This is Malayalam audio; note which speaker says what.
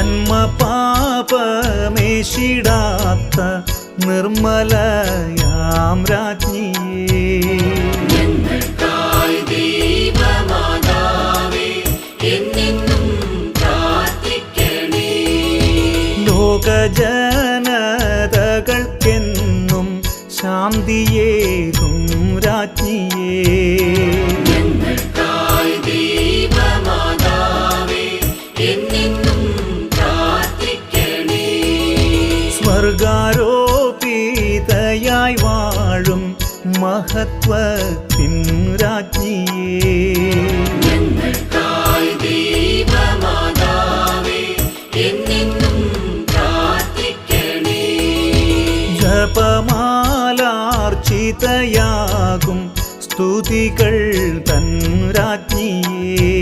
Speaker 1: ജന്മപാപമേശിടാത്ത നിർമ്മലയാം രാജ്ഞിയേ. ലോകജനതകൾക്കെന്നും ശാന്തിയേകും രാജ്ഞിയേ. സ്വർഗാരോപിതയായി വാഴും മഹത്വത്തിൻ രാജ്ഞിയേ. ജപമാലാർച്ചിതയാകും സ്തുതികൾ തൻ രാജ്ഞിയേ.